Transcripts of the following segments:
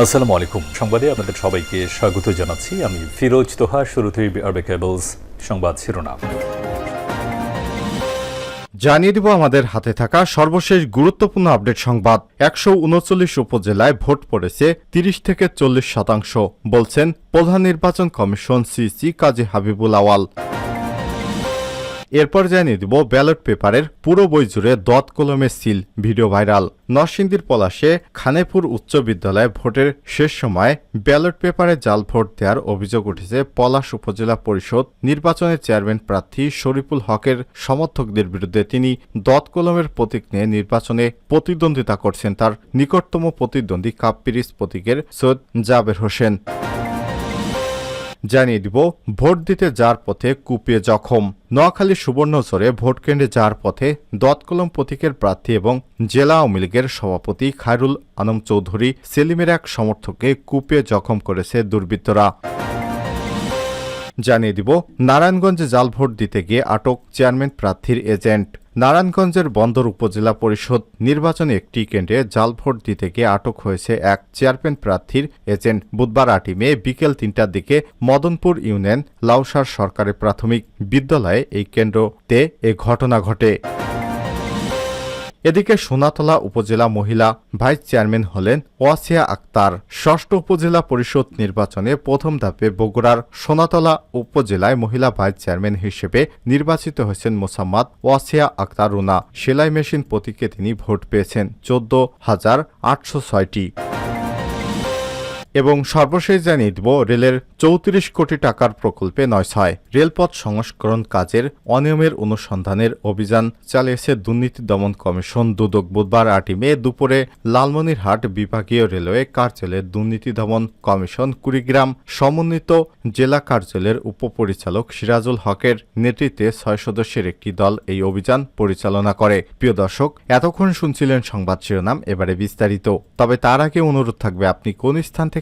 আসসালামু আলাইকুম। সংবাদে আপনাদের সবাইকে স্বাগত জানাচ্ছি। আমি ফিরোজ তোহা, শুরুতেই আরবে কেবলস সংবাদ শিরোনাম। জানিয়ে দিব আমাদের হাতে থাকা সর্বশেষ গুরুত্বপূর্ণ আপডেট সংবাদ। একশো উনচল্লিশ উপজেলায় ভোট পড়েছে তিরিশ থেকে চল্লিশ শতাংশ, বলছেন প্রধান নির্বাচন কমিশন সিসি কাজী হাবিবুল আওয়াল। এরপর জানিয়ে দিব ব্যালট পেপারের পুরো বই জুড়ে দত কলমের সিল, ভিডিও ভাইরাল। নরসিংদীর পলাশে খানেপুর উচ্চ বিদ্যালয়ে ভোটের শেষ সময় ব্যালট পেপারে জাল ভোট দেওয়ার অভিযোগ উঠেছে পলাশ উপজেলা পরিষদ নির্বাচনের চেয়ারম্যান প্রার্থী শরীফুল হকের সমর্থকদের বিরুদ্ধে। তিনি দত কলমের প্রতীক নিয়ে নির্বাচনে প্রতিদ্বন্দ্বিতা করছেন তার নিকটতম প্রতিদ্বন্দ্বী কাপ্পিরিস প্রতীকের সৈয়দ জাবের হোসেন। জানিয়ে দিব, ভোট দিতে যার পথে কুপিয়ে জখম। নোয়াখালী সুবর্ণচরে ভোট কেন্দ্রে যাওয়ার পথে দতকলম প্রতীকের প্রার্থী এবং জেলা আওয়ামী লীগের সভাপতি খায়রুল আলম চৌধুরী সেলিমের এক সমর্থককে কুপিয়ে জখম করেছে দুর্বৃত্তরা। জানিয়ে দিব, নারায়ণগঞ্জে জাল ভোট দিতে গিয়ে আটক চেয়ারম্যান প্রার্থীর এজেন্ট। নারায়ণগঞ্জের বন্দর উপজেলা পরিষদ নির্বাচনে একটি কেন্দ্রে জাল ভোট দিতে গিয়ে আটক হয়েছে এক চেয়ারম্যান প্রার্থীর এজেন্ট। বুধবার আটই মে বিকেল তিনটার দিকে মদনপুর ইউনিয়ন, লাউসার সরকারি প্রাথমিক বিদ্যালয়ে এই কেন্দ্রতে এ ঘটনা ঘটে। এদিকে সোনাতলা উপজেলা মহিলা ভাইস চেয়ারম্যান হলেন ওয়াসিয়া আক্তার। ষষ্ঠ উপজেলা পরিষদ নির্বাচনে প্রথম ধাপে বগুড়ার সোনাতলা উপজেলায় মহিলা ভাইস চেয়ারম্যান হিসেবে নির্বাচিত হয়েছেন মোসাম্মদ ওয়াসিয়া আক্তার রুনা। সেলাই মেশিন প্রতীকে তিনি ভোট পেয়েছেন চোদ্দ হাজার আটশো ছয়টি। এবং সর্বশেষ জানিয়ে দিব, রেলের চৌত্রিশ কোটি টাকার প্রকল্পে নয় ছয় রেলপথ সংস্করণ কাজের অনিয়মের অনুসন্ধানের অভিযান চালিয়েছে দুর্নীতি দমন কমিশন। দুদক বুধবার আটই মে দুপুরে লালমনিরহাট বিভাগীয় রেলওয়ে কার্যালয়ের দুর্নীতি দমন কমিশন কুড়িগ্রাম সমন্বিত জেলা কার্যালয়ের উপপরিচালক সিরাজুল হকের নেতৃত্বে ছয় সদস্যের একটি দল এই অভিযান পরিচালনা করে। প্রিয় দর্শক, এতক্ষণ শুনছিলেন সংবাদ শিরোনাম, এবারে বিস্তারিত। তবে তার আগে অনুরোধ থাকবে, আপনি কোন স্থান থেকে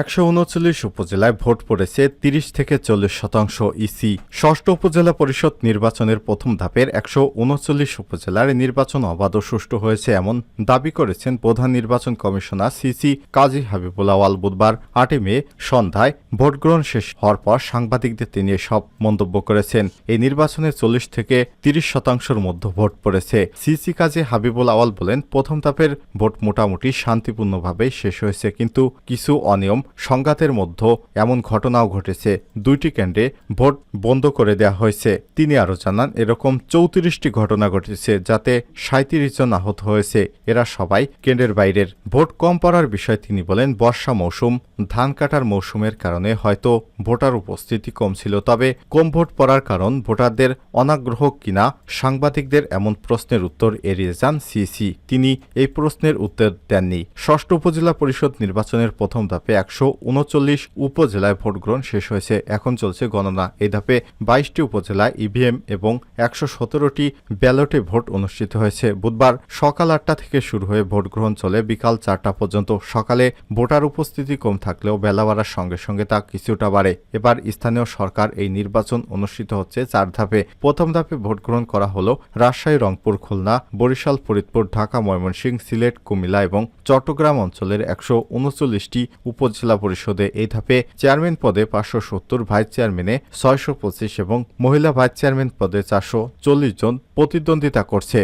একশো উনচল্লিশ উপজেলায় ভোট পড়েছে তিরিশ থেকে চল্লিশ শতাংশ ইসি। ষষ্ঠ উপজেলা পরিষদ নির্বাচনের প্রথম ধাপের একশো উনচল্লিশ উপজেলার নির্বাচন অবাধ ও সুষ্ঠু হয়েছে এমন দাবি করেছেন প্রধান নির্বাচন কমিশনার সিসি কাজী হাবিবুল আওয়াল বুধবার আটই মে সন্ধ্যায় ভোট গ্রহণ শেষ হওয়ার পর সাংবাদিকদের তিনি সব মন্তব্য করেছেন। এই নির্বাচনে চল্লিশ থেকে তিরিশ শতাংশের মধ্যে ভোট পড়েছে। সিসি কাজী হাবিবুল আওয়াল বলেন, প্রথম ধাপের ভোট মোটামুটি শান্তিপূর্ণভাবে শেষ হয়েছে, কিন্তু কিছু অনিয়ম সংঘাতের মধ্যে এমন ঘটনাও ঘটেছে। দুইটি কেন্দ্রে ভোট বন্ধ করে দেওয়া হয়েছে। তিনি আরও জানান, এরকম চৌত্রিশটি ঘটনা ঘটেছে যাতে সাঁত্রিশ জন আহত হয়েছে। এরা সবাই কেন্দ্রের বাইরের। ভোট কম পড়ার বিষয়ে তিনি বলেন, বর্ষা মৌসুম, ধান কাটার মৌসুমের কারণে হয়তো ভোটার উপস্থিতি কম ছিল। তবে কম ভোট পড়ার কারণ ভোটারদের অনাগ্রহ কিনা সাংবাদিকদের এমন প্রশ্নের উত্তর এড়িয়ে যান সিসি। তিনি এই প্রশ্নের উত্তর দেননি। ষষ্ঠ উপজেলা পরিষদ নির্বাচনের প্রথম ধাপে একশো উনচল্লিশ উপজেলায় ভোট গ্রহণ শেষ হয়েছে। এখন চলছে গণনা। এই ধাপে বাইশটি উপজেলায় ইভিএম এবং একশো সতেরোটি ব্যালটে ভোট অনুষ্ঠিত হয়েছে। বুধবার সকাল আটটা থেকে শুরু হয়ে ভোট গ্রহণ চলে। বিকাল চারটা পর্যন্ত সকালে ভোটার উপস্থিতি কম থাকলেও বেলা বাড়ার সঙ্গে সঙ্গে তা কিছুটা বাড়ে। এবার স্থানীয় সরকার এই নির্বাচন অনুষ্ঠিত হচ্ছে চার ধাপে। প্রথম ধাপে ভোট গ্রহণ করা হলো রাজশাহী, রংপুর, খুলনা, বরিশাল, ফরিদপুর, ঢাকা, ময়মনসিংহ, সিলেট, কুমিল্লা এবং চট্টগ্রাম অঞ্চলের একশো উনচল্লিশটি উপজেলা পরিষদে এই ধাপে চেয়ারম্যান পদে পাঁচশো সত্তর ভাইস চেয়ারম্যানে ছয়শো পঁচিশ এবং মহিলা ভাইস চেয়ারম্যান পদে চারশো চল্লিশ জন প্রতিদ্বন্দ্বিতা করছে।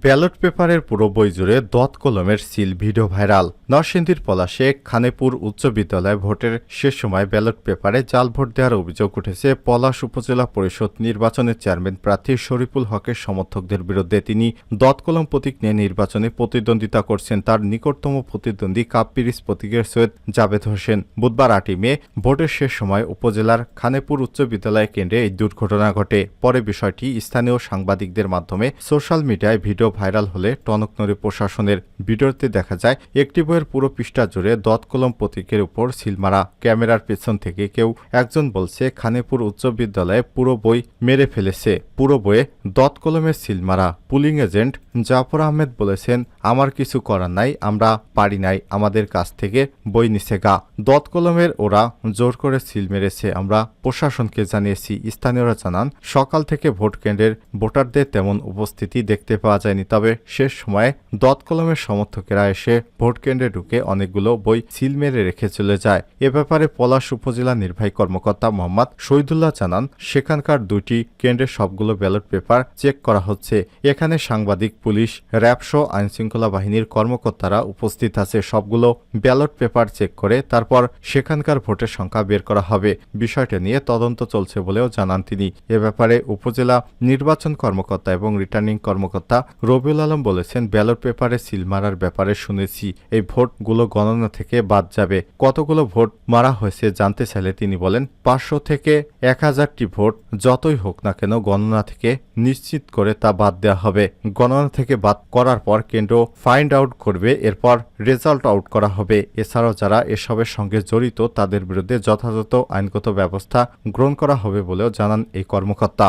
ব্যালট পেপারের পুরো বই জুড়ে দত কলমের সিল ভিডিও ভাইরাল। নরসিংদীর পলাশে খানেপুর উচ্চ বিদ্যালয় ভোটের শেষ সময় ব্যালট পেপারে জাল ভোট দেওয়ার অভিযোগ উঠেছে। পলাশ উপজেলা পরিষদ নির্বাচনের চেয়ারম্যান প্রার্থী শরীফুল হকের সমর্থকদের বিরুদ্ধে তিনি দত কলম প্রতীক নিয়ে নির্বাচনে প্রতিদ্বন্দ্বিতা করছেন। তার নিকটতম প্রতিদ্বন্দ্বী কাপ্পিরিস প্রতীকের সৈয়দ জাবেদ হোসেন। বুধবার আটই মে ভোটের শেষ সময় উপজেলার খানেপুর উচ্চ বিদ্যালয় কেন্দ্রে এই দুর্ঘটনা ঘটে। পরে বিষয়টি স্থানীয় সাংবাদিকদের মাধ্যমে সোশ্যাল মিডিয়ায় ভিডিও ভিডিও ভাইরাল হলে টনকনড়ি প্রশাসনের ভিডিওতে দেখা যায়, একটি বইয়ের পুরো পৃষ্ঠা জুড়ে দৎকলম প্রতীকের উপর সিলমারা ক্যামেরার পেছন থেকে কেউ একজন বলছে, খানেপুর উচ্চ বিদ্যালয়ে পুরো বই মেরে ফেলেছে। পুরো বইয়ে দৎকলমের সিলমারা পুলিং এজেন্ট জাফর আহমেদ বলেছেন আমার কিছু করার নাই, আমরা পারি নাই, আমাদের কাছ থেকে বই নিছে গা। দত কলমের ওরা জোর করে সিল মেরেছে, আমরা প্রশাসনকে জানিয়েছি, স্থানীয়রা জানান, সকাল থেকে ভোট কেন্দ্রের ভোটারদের তেমন উপস্থিতি দেখতে পাওয়া যায়নি, তবে শেষ সময়ে দত কলমের সমর্থকেরা এসে ভোট কেন্দ্রে ঢুকে অনেকগুলো বই সিল মেরে রেখে চলে যায়। এ ব্যাপারে পলাশ উপজেলা নির্বাহী কর্মকর্তা মোহাম্মদ শহীদুল্লাহ জানান, সেখানকার দুটি কেন্দ্রের সবগুলো ব্যালট পেপার চেক করা হচ্ছে, এখানে সাংবাদিক, পুলিশ র্যাবসহ আইনশৃঙ্খলা বাহিনীর কর্মকর্তারা উপস্থিত আছে। সবগুলো ব্যালট পেপার চেক করে তারপর সেখানকার ভোটের সংখ্যা বের করা হবে। বিষয়টা নিয়ে তদন্ত চলছে বলেও জানান তিনি। এ ব্যাপারে উপজেলা নির্বাচন কর্মকর্তা এবং রিটার্নিং কর্মকর্তা রবিউল আলম বলেছেন, ব্যালট পেপারে সিল মারার ব্যাপারে শুনেছি। এই ভোটগুলো গণনা থেকে বাদ যাবে। কতগুলো ভোট মারা হয়েছে জানতে চাইলে তিনি বলেন, পাঁচশো থেকে এক হাজারটি ভোট যতই হোক না কেন গণনা থেকে নিশ্চিত করে তা বাদ দেওয়া হবে। গণনা থেকে বাদ করার পর কেন্দ্র ফাইন্ড আউট করবে, এরপর রেজাল্ট আউট করা হবে। এছাড়াও যারা এসবের সঙ্গে জড়িত, তাদের বিরুদ্ধে যথাযথ আইনগত ব্যবস্থা গ্রহণ করা হবে বলেও জানান এই কর্মকর্তা।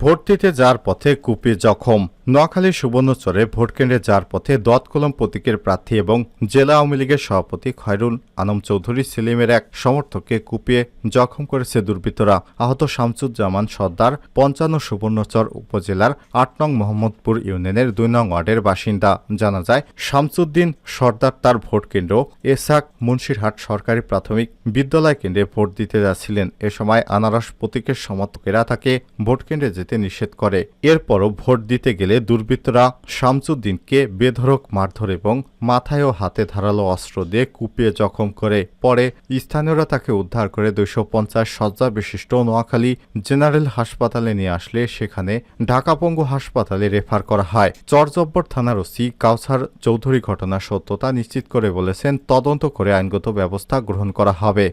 ভর্তিতে যার যাওয়ার পথে কুপি জখম। নোয়াখালী সুবর্ণচরে ভোটকেন্দ্রে যাওয়ার পথে দতকলম প্রতীকের প্রার্থী এবং জেলা আওয়ামী লীগের সভাপতি খয়রুল আনম চৌধুরী সেলিমের এক সমর্থককে কুপিয়ে জখম করেছে দুর্বৃত্তরা। আহত শামসুজ্জামান সর্দার, পঞ্চান্ন সুবর্ণচর উপজেলার আট নং মোহাম্মদপুর ইউনিয়নের দুই নং ওয়ার্ডের বাসিন্দা। জানা যায়, শামসুদ্দিন সর্দার তার ভোটকেন্দ্র এসাক মুন্সিরহাট সরকারি প্রাথমিক বিদ্যালয় কেন্দ্রে ভোট দিতে যাচ্ছিলেন। এ সময় আনারস প্রতীকের সমর্থকেরা তাকে ভোটকেন্দ্রে যেতে নিষেধ করে। এরপরও ভোট দিতে গেলে দুর্বৃত্তরা শামসুদ্দিনকে বেধরক মারধর এবং মাথায় ও হাতে ধারালো অস্ত্র দিয়ে কুপিয়ে জখম করে। পরে স্থানীয়রা তাকে উদ্ধার করে দুইশো পঞ্চাশ শয্যা বিশিষ্ট নোয়াখালী জেনারেল হাসপাতালে নিয়ে আসলে। সেখানে ঢাকা পঙ্গু হাসপাতালে রেফার করা হয়। চরজব্বর থানার ওসি কাউসার চৌধুরী ঘটনার সত্যতা নিশ্চিত করে বলেছেন, তদন্ত করে আইনগত ব্যবস্থা গ্রহণ করা হবে।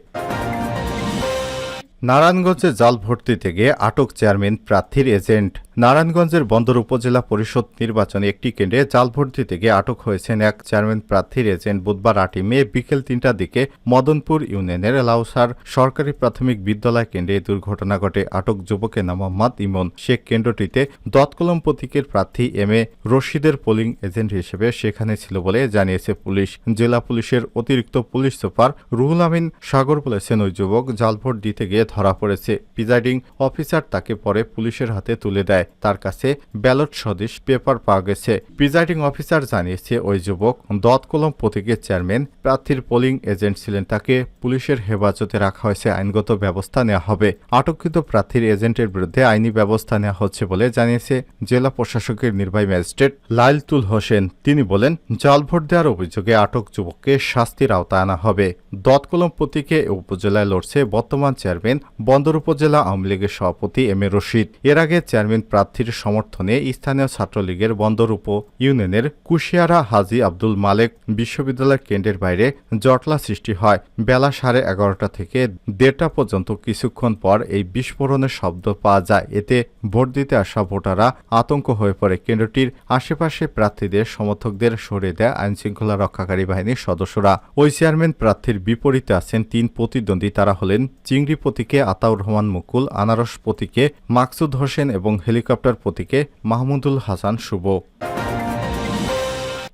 নারায়ণগঞ্জে জাল দিতে গিয়ে আটক চেয়ারম্যান প্রার্থীর এজেন্ট। নারায়ণগঞ্জের বন্দর উপজেলা পরিষদ নির্বাচনে একটি কেন্দ্রে জাল ভোট দিতে গিয়ে আটক হয়েছেন এক চেয়ারম্যান প্রার্থীর এজেন্ট বুধবার আটই মে বিকেল তিনটার দিকে মদনপুর ইউনিয়নের লাউসার সরকারি প্রাথমিক বিদ্যালয় কেন্দ্রে দুর্ঘটনা ঘটে। আটক যুবকের নাম মোহাম্মদ ইমন। সে কেন্দ্রটিতে দতকলম প্রতীকের প্রার্থী এম এ রশিদের পোলিং এজেন্ট হিসেবে সেখানে ছিল বলে জানিয়েছে পুলিশ। জেলা পুলিশের অতিরিক্ত পুলিশ সুপার রুহুল আমিন সাগর বলেছেন, ওই যুবক জাল ভোট দিতে গিয়ে ধরা পড়েছে। প্রিজাইডিং অফিসার তাকে পরে পুলিশের হাতে তুলে দেয়। তার কাছে ব্যালট সদৃশ পেপার পাওয়া গেছে। প্রিজাইডিং অফিসার জানিয়েছে, ওই যুবক দতকলম প্রতীকের চেয়ারম্যান প্রার্থীর পোলিং এজেন্ট ছিলেন। তাকে পুলিশের হেফাজতে রাখা হয়েছে। আইনগত ব্যবস্থা নেওয়া হবে। আটককৃত প্রার্থীর এজেন্টের বিরুদ্ধে আইনি ব্যবস্থা নেওয়া হচ্ছে বলে জানিয়েছে জেলা প্রশাসকের নির্বাহী ম্যাজিস্ট্রেট লাইলতুল হোসেন। তিনি বলেন, জাল ভোট দেওয়ার অভিযোগে আটক যুবককে শাস্তির আওতায় আনা হবে। দতকলম প্রতীকে উপজেলায় লড়ছে বর্তমান চেয়ারম্যান, বন্দর উপজেলা আওয়ামী লীগের সভাপতি এম এ রশিদ। এর আগে চেয়ারম্যান প্রার্থীর সমর্থনে স্থানীয় ছাত্রলীগের বন্দর উপ ইউনিয়নের কুশিয়ারা হাজি আব্দুল মালেক বিশ্ববিদ্যালয় কেন্দ্রের বাইরে জটলা সৃষ্টি হয়। বেলা সাড়ে এগারোটা থেকে দেড়টা পর্যন্ত কিছুক্ষণ পর এই বিস্ফোরণের শব্দ পাওয়া যায়। এতে ভোট দিতে আসা ভোটাররা আতঙ্ক হয়ে পড়ে। কেন্দ্রটির আশেপাশে প্রার্থীদের সমর্থকদের সরিয়ে দেয় আইনশৃঙ্খলা রক্ষাকারী বাহিনীর সদস্যরা। ওই চেয়ারম্যান প্রার্থীর বিপরীতে আছেন তিন প্রতিদ্বন্দ্বী। তারা হলেন চিংড়ি প্রতীকে আতাউর রহমান মুকুল, আনারস প্রতীকে মাকসুদ হোসেন এবং হেলিকপ্টার প্রতীকে মাহমুদুল হাসান শুভ।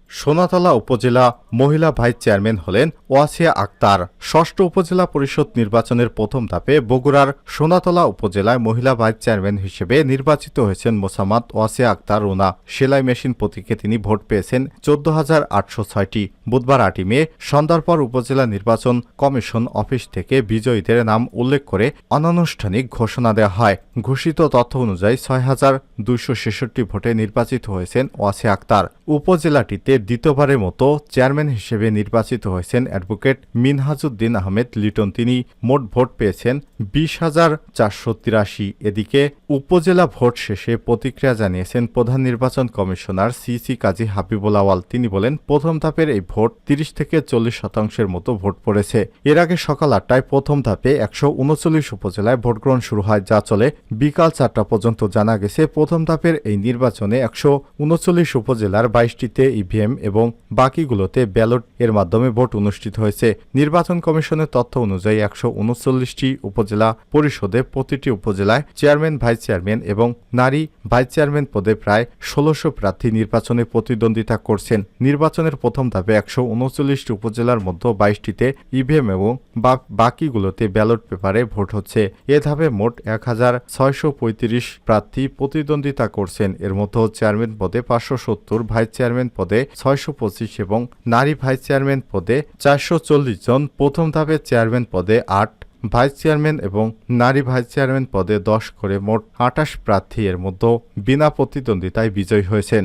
সোনাতলা উপজেলা মহিলা ভাইস চেয়ারম্যান হলেন ওয়াসিয়া আক্তার। ষষ্ঠ উপজেলা পরিষদ নির্বাচনের প্রথম ধাপে বগুড়ার সোনাতলা উপজেলায় মহিলা ভাইস চেয়ারম্যান হিসেবে নির্বাচিত হয়েছেন মোসাম্মদ ওয়াসিয়া আক্তার রুনা। সেলাই মেশিন প্রতীকে তিনি ভোট পেয়েছেন চোদ্দ হাজার আটশো ছয়টি। বুধবার আটই মে সন্ধ্যার পর উপজেলা নির্বাচন কমিশন অফিস থেকে বিজয়ীদের নাম উল্লেখ করে অনানুষ্ঠানিক ঘোষণা দেওয়া হয়। ঘোষিত তথ্য অনুযায়ী ছয় হাজার দুইশো ছেষট্টি ভোটে নির্বাচিত হয়েছেন ওয়াসিয়া আক্তার। উপজেলাটিতে দ্বিতীয়বারের মতো চেয়ারম্যান হিসেবে নির্বাচিত হয়েছেন অ্যাডভোকেট মিনহাজুদ্দিন আহমেদ লিটন। তিনি মোট ভোট পেয়েছেন বিশ হাজার চারশো তিরাশি। এদিকে উপজেলা ভোট শেষে প্রতিক্রিয়া জানিয়েছেন প্রধান নির্বাচন কমিশনার সিসি কাজী হাবিবুল আওয়াল তিনি বলেন, প্রথম ধাপের এই ভোট তিরিশ থেকে চল্লিশ শতাংশের মতো ভোট পড়েছে। এর আগে সকাল আটটায় প্রথম ধাপে একশো উনচল্লিশ উপজেলায় ভোটগ্রহণ শুরু হয়, যা চলে বিকাল চারটা পর্যন্ত। জানা গেছে, প্রথম ধাপের এই নির্বাচনে একশো উনচল্লিশ উপজেলার বাইশটিতে ইভিএম এবং বাকিগুলোতে ব্যালট এর মাধ্যমে ভোট অনুষ্ঠিত হয়েছে। নির্বাচন কমিশনের তথ্য অনুযায়ী একশো উনচল্লিশটি উপজেলা পরিষদে প্রতিটি উপজেলায় চেয়ারম্যান, ভাইস চেয়ারম্যান এবং নারী ভাইস চেয়ারম্যান পদে প্রায় ষোলোশো প্রার্থী নির্বাচনে প্রতিদ্বন্দ্বিতা করছেন। নির্বাচনের প্রথম ধাপে একশো উনচল্লিশটি উপজেলার মধ্যে বাইশটিতে ইভিএম এবং বাকিগুলোতে ব্যালট পেপারে ভোট হচ্ছে। এ ধাপে মোট এক হাজার ছয়শো পঁয়ত্রিশ প্রার্থী প্রতিদ্বন্দ্বিতা করছেন। এর মধ্যে চেয়ারম্যান পদে পাঁচশো সত্তর, ভাইস চেয়ারম্যান পদে ছয়শো পঁচিশ এবং নারী ভাইস চেয়ারম্যান পদে চারশো চল্লিশ জন, প্রথম ধাপে চেয়ারম্যান পদে আট, ভাইস চেয়ারম্যান এবং নারী ভাইস চেয়ারম্যান পদে দশ করে মোট আটাশ প্রার্থী এর মধ্যে বিনা প্রতিদ্বন্দ্বিতায় বিজয়ী হয়েছেন।